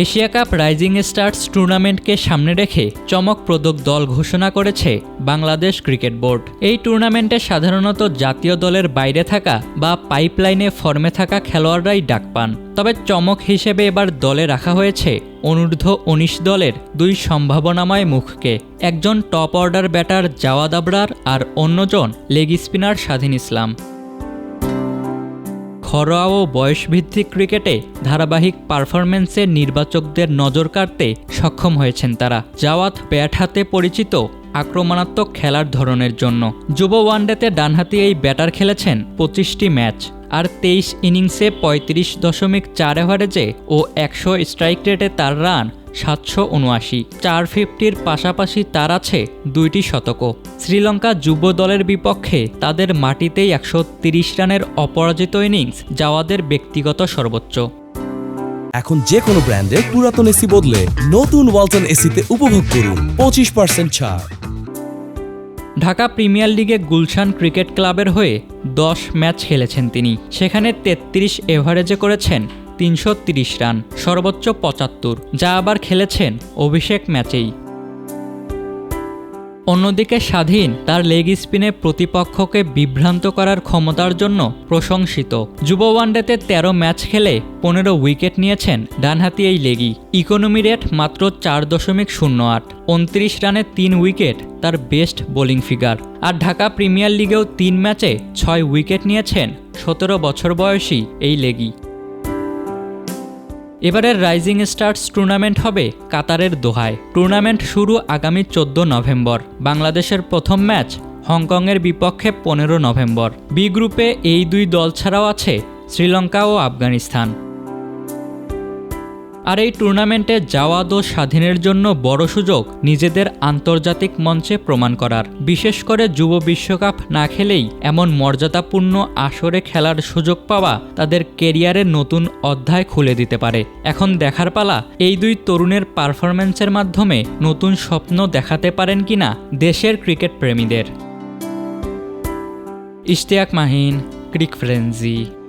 Asia cup rising stars টুর্নামেন্টকে সামনে রেখে চমকপ্রদক দল ঘোষণা করেছে বাংলাদেশ ক্রিকেট বোর্ড। এই টুর্নামেন্টে সাধারণত জাতীয় দলের বাইরে থাকা বা পাইপলাইনে ফর্মে থাকা খেলোয়াড়রাই ডাক পান। তবে চমক হিসেবে এবার দলে রাখা হয়েছে অনূর্ধ্ব উনিশ দলের দুই সম্ভাবনাময় মুখকে। একজন top order batter Jawad Abrar আর অন্যজন লেগ স্পিনার স্বাধীন ইসলাম। ঘরোয়া ও বয়সভিত্তিক ক্রিকেটে ধারাবাহিক পারফরম্যান্সে নির্বাচকদের নজর কাড়তে সক্ষম হয়েছেন তারা। জাওয়াত ব্যাট হাতে পরিচিত আক্রমণাত্মক খেলার ধরনের জন্য। যুব ওয়ানডেতে ডানহাতি এই ব্যাটার খেলেছেন পঁচিশটি ম্যাচ আর তেইশ ইনিংসে পঁয়ত্রিশ দশমিক চার এভারেজে ও একশো স্ট্রাইক রেটে তার রান সাতশো উনআশি। চার ফিফটির পাশাপাশি তার আছে দুইটি শতকও। শ্রীলঙ্কা যুব দলের বিপক্ষে তাদের মাটিতেই একশো তিরিশ রানের অপরাজিত ইনিংস জাওয়াদের ব্যক্তিগত সর্বোচ্চ। এখন যে কোনো ব্র্যান্ডের পুরাতন এসি বদলে নতুন ওয়ালটন এসিতে উপভোগ করুন পঁচিশ পার্সেন্ট ছাড়। ঢাকা প্রিমিয়ার লিগে গুলশান ক্রিকেট ক্লাবের হয়ে দশ ম্যাচ খেলেছেন তিনি। সেখানে তেত্রিশ এভারেজে করেছেন তিনশো রান, সর্বোচ্চ পঁচাত্তর, যা আবার খেলেছেন অভিষেক ম্যাচেই। অন্যদিকে স্বাধীন তার লেগ স্পিনে প্রতিপক্ষকে বিভ্রান্ত করার ক্ষমতার জন্য প্রশংসিত। যুব ওয়ানডেতে তেরো ম্যাচ খেলে পনেরো উইকেট নিয়েছেন ডানহাতি এই লেগি। ইকোনমি রেট মাত্র চার দশমিক শূন্য আট, উনত্রিশ রানে তিন উইকেট তার বেস্ট বোলিং ফিগার। আর ঢাকা প্রিমিয়ার লিগেও তিন ম্যাচে ছয় উইকেট নিয়েছেন সতেরো বছর বয়সী এই লেগি। এবারের রাইজিং স্টার্স টুর্নামেন্ট হবে কাতারের দোহায়। টুর্নামেন্ট শুরু আগামী চোদ্দ নভেম্বর। বাংলাদেশের প্রথম ম্যাচ হংকংয়ের বিপক্ষে পনেরো নভেম্বর। বি গ্রুপে এই দুই দল ছাড়াও আছে শ্রীলঙ্কা ও আফগানিস্তান। আর এই টুর্নামেন্টে জাওয়াদ ও স্বাধীনের জন্য বড় সুযোগ নিজেদের আন্তর্জাতিক মঞ্চে প্রমাণ করার। বিশেষ করে যুব বিশ্বকাপ না খেলেই এমন মর্যাদাপূর্ণ আসরে খেলার সুযোগ পাওয়া তাদের কেরিয়ারের নতুন অধ্যায় খুলে দিতে পারে। এখন দেখার পালা, এই দুই তরুণের পারফরম্যান্সের মাধ্যমে নতুন স্বপ্ন দেখাতে পারেন কিনা দেশের ক্রিকেট প্রেমীদের। ইশতিয়াক মাহিন, ক্রিক ফ্রেন্সি।